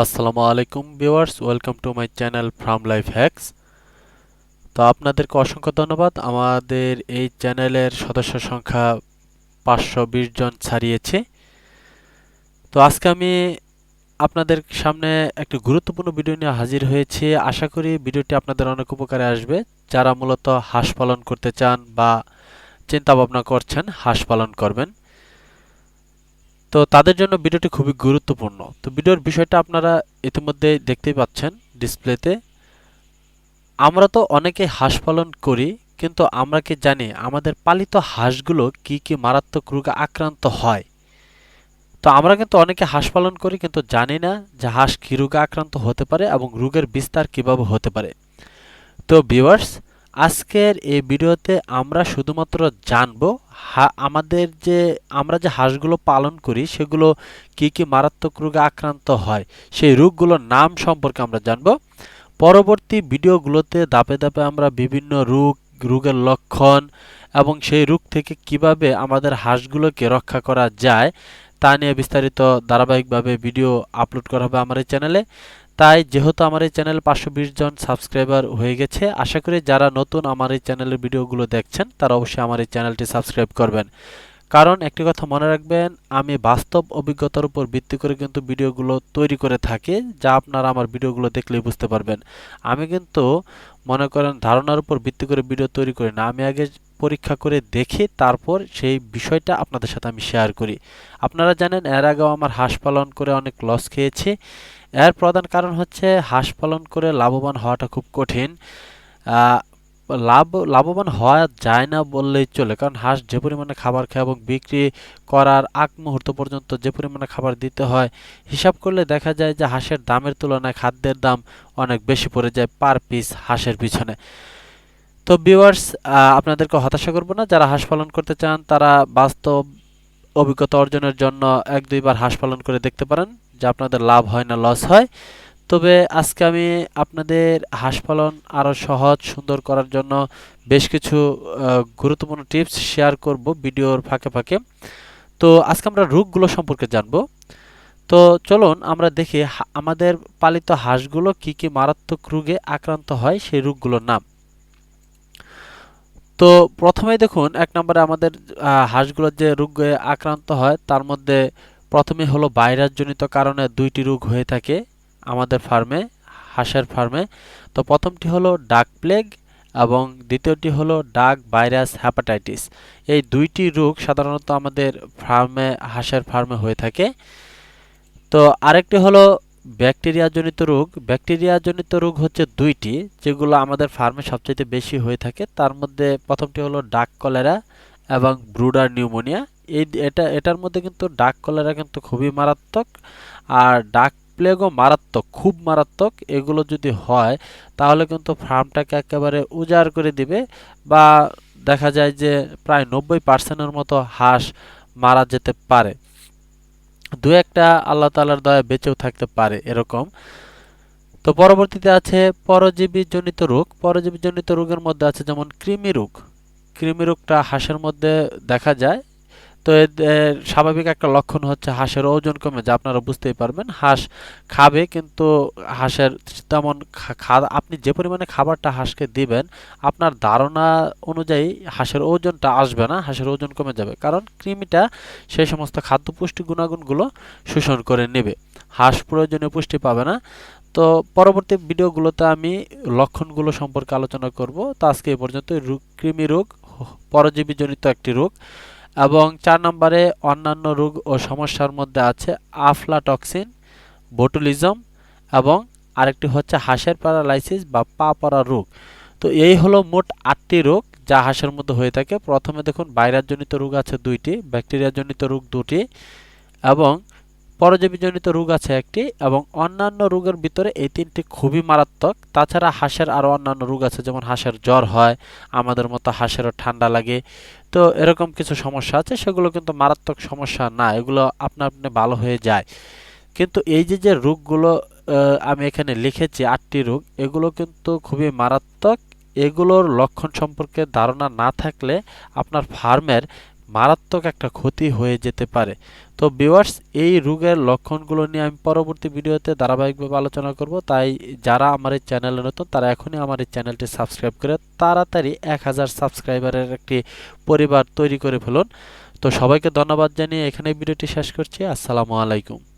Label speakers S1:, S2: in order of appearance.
S1: আসসালামু আলাইকুম viewers, welcome to my channel from life hacks. তো আপনাদেরকে অসংখ্য ধন্যবাদ। আমাদের এই চ্যানেলের সদস্য সংখ্যা পাঁচশো বিশ জন ছাড়িয়েছে। তো আজকে আমি আপনাদের সামনে একটি গুরুত্বপূর্ণ ভিডিও নিয়ে হাজির হয়েছি। আশা করি ভিডিওটি আপনাদের অনেক উপকারে আসবে। যারা মূলত হাঁস পালন করতে চান বা চিন্তা ভাবনা করছেন, হাঁস পালন করবেন। তো তাদের জন্য ভিডিওটি খুবই গুরুত্বপূর্ণ। তো ভিডিওর বিষয়টা আপনারা ইতিমধ্যে দেখতেই পাচ্ছেন ডিসপ্লেতে। আমরা তো অনেকে হাঁস পালন করি, কিন্তু আমরা কি জানি আমাদের পালিত হাঁসগুলো কি কি মারাত্মক রোগে আক্রান্ত হয়। তো আমরা কিন্তু অনেকে হাঁস পালন করি, কিন্তু জানি না যে হাঁস কী রোগে আক্রান্ত হতে পারে এবং রোগের বিস্তার কীভাবে হতে পারে। তো ভিউয়ার্স আজকের এই ভিডিওতে আমরা শুধুমাত্র জানব আমাদের যে, আমরা যে হাঁসগুলো পালন করি, সেগুলো কি কি মারাত্মক রোগে আক্রান্ত হয়, সেই রোগগুলোর নাম সম্পর্কে আমরা জানব। পরবর্তী ভিডিওগুলোতে ধাপে ধাপে আমরা বিভিন্ন রোগ, রোগের লক্ষণ এবং সেই রোগ থেকে কীভাবে আমাদের হাঁসগুলোকে রক্ষা করা যায়, তা নিয়ে বিস্তারিত ধারাবাহিকভাবে ভিডিও আপলোড করা হবে আমার এই চ্যানেলে। তাই যেহেতু আমার এই চ্যানেল পাঁচশো বিশ জন সাবস্ক্রাইবার হয়ে গেছে, আশা করি যারা নতুন আমার এই চ্যানেলের ভিডিওগুলো দেখছেন, তারা অবশ্যই আমার এই চ্যানেলটি সাবস্ক্রাইব করবেন। কারণ একটি কথা মনে রাখবেন, আমি বাস্তব অভিজ্ঞতার উপর ভিত্তি করে কিন্তু ভিডিওগুলো তৈরি করে থাকি, যা আপনারা আমার ভিডিওগুলো দেখলেই বুঝতে পারবেন। আমি কিন্তু মনে করেন ধারণার উপর ভিত্তি করে ভিডিও তৈরি করি না, আমি আগে পরীক্ষা করে দেখি, তারপর সেই বিষয়টা আপনাদের সাথে আমি শেয়ার করি। আপনারা জানেন, এর আগেও আমার হাঁস পালন করে অনেক লস খেয়েছি। এর প্রধান কারণ হচ্ছে হাঁস পালন করে লাভবান হওয়াটা খুব কঠিন। লাভ, লাভবান হওয়া যায় না বললেই চলে, কারণ হাঁস যে পরিমাণে খাবার খায় এবং বিক্রি করার আগ মুহূর্ত পর্যন্ত যে পরিমাণে খাবার দিতে হয়, হিসাব করলে দেখা যায় যে হাঁসের দামের তুলনায় খাদ্যের দাম অনেক বেশি পড়ে যায় পার পিস হাঁসের পিছনে। তো ভিউয়ার্স আপনাদেরকে হতাশা করব না, যারা হাঁস পালন করতে চান তারা বাস্তব অভিজ্ঞতা অর্জনের জন্য এক দুইবার হাঁস পালন করে দেখতে পারেন। যে আপনাদের লাভ হয় না, লস হয়। তবে আজকে আমি আপনাদের হাঁস পালন আরও সহজ, সুন্দর করার জন্য বেশ কিছু গুরুত্বপূর্ণ টিপস শেয়ার করব ভিডিওর ফাঁকে ফাঁকে। তো আজকে আমরা রোগগুলো সম্পর্কে জানব। তো চলুন আমরা দেখি আমাদের পালিত হাঁসগুলো কি কি মারাত্মক রোগে আক্রান্ত হয় সেই রোগগুলোর নাম। তো প্রথমেই দেখুন, এক নম্বরে আমাদের হাঁসগুলোর যে রোগে আক্রান্ত হয়, তার মধ্যে প্রথমে হলো ভাইরাসজনিত কারণে দুইটি রোগ হয়ে থাকে আমাদের ফার্মে, হাঁসের ফার্মে। তো প্রথমটি হলো ডাক প্লেগ এবং দ্বিতীয়টি হলো ডাক ভাইরাস হ্যাপাটাইটিস এই দুইটি রোগ সাধারণত আমাদের ফার্মে, হাঁসের ফার্মে হয়ে থাকে। তো আরেকটি হলো ব্যাকটেরিয়াজনিত রোগ। ব্যাকটেরিয়াজনিত রোগ হচ্ছে দুইটি, যেগুলো আমাদের ফার্মে সবচেয়ে বেশি হয়ে থাকে। তার মধ্যে প্রথমটি হলো ডাক কলেরা এবং ব্রুডার নিউমোনিয়া। এই এটা, এটার মধ্যে কিন্তু ডাক কলেরা কিন্তু খুবই মারাত্মক। আর ডাক প্লেগও মারাত্মক, খুব মারাত্মক। এগুলো যদি হয়, তাহলে কিন্তু ফার্মটাকে একেবারে উজাড় করে দিবে বা দেখা যায় যে প্রায় নব্বই পার্সেন্টের মতো হাঁস মারা যেতে পারে। দু একটা আল্লাহ তালার দয়া বেঁচেও থাকতে পারে এরকম। তো পরবর্তীতে আছে পরজীবী জনিত রোগ। পরজীবী জনিত রোগের মধ্যে আছে যেমন কৃমি রোগ কৃমি রোগটা হাঁসের মধ্যে দেখা যায় তো স্বাভাবিক একটা লক্ষণ হচ্ছে হাঁসের ওজন কমে যা আপনারা বুঝতেই পারবেন। হাঁস খাবে কিন্তু হাঁসের তেমন আপনি যে পরিমাণে খাবারটা হাঁসকে দিবেন, আপনার ধারণা অনুযায়ী হাঁসের ওজনটা আসবে না, হাঁসের ওজন কমে যাবে। কারণ কৃমিটা সেই সমস্ত খাদ্য পুষ্টি গুণাগুণগুলো শোষণ করে নেবে। হাঁস প্রয়োজনীয় পুষ্টি পাবে না। তো পরবর্তী ভিডিওগুলোতে আমি লক্ষণগুলো সম্পর্কে আলোচনা করব। তো আজকে এ পর্যন্ত কৃমি রোগ পরজীবীজনিত একটি রোগ। এবং চার নম্বরে অন্যান্য রোগ ও সমস্যার মধ্যে আছে আফলাটক্সিন বোটুলিজম এবং আরেকটি হচ্ছে হাঁসের প্যারালাইসিস বা পা পড়া রোগ। তো এই হলো মোট আটটি রোগ যা হাঁসের মধ্যে হয়ে থাকে। প্রথমে দেখুন, ভাইরাসজনিত রোগ আছে দুইটি, ব্যাকটেরিয়াজনিত রোগ দুটি এবং পরজীবীজনিত রোগ আছে একটি এবং অন্যান্য রোগের ভিতরে এই তিনটি খুবই মারাত্মক। তাছাড়া হাঁসের আরও অন্যান্য রোগ আছে, যেমন হাঁসের জ্বর হয়, আমাদের মতো হাঁসেরও ঠান্ডা লাগে। তো এরকম কিছু সমস্যা আছে, সেগুলো কিন্তু মারাত্মক সমস্যা না, এগুলো আপনা আপনি ভালো হয়ে যায়। কিন্তু এই যে যে রোগগুলো আমি এখানে লিখেছি আটটি রোগ, এগুলো কিন্তু খুবই মারাত্মক। এগুলোর লক্ষণ সম্পর্কে ধারণা না থাকলে আপনার ফার্মের মারাত্মক একটা ক্ষতি হয়ে যেতে পারে। তো বিওয়ার্স এই রোগের লক্ষণগুলো নিয়ে আমি পরবর্তী ভিডিওতে ধারাবাহিকভাবে আলোচনা করব। তাই যারা আমার এই চ্যানেলে নতুন, তারা এখনই আমার এই চ্যানেলটি সাবস্ক্রাইব করে তাড়াতাড়ি এক হাজার সাবস্ক্রাইবারের একটি পরিবার তৈরি করে ফেলুন। তো সবাইকে ধন্যবাদ জানিয়ে এখানে ভিডিওটি শেষ করছি। আসসালামু আলাইকুম।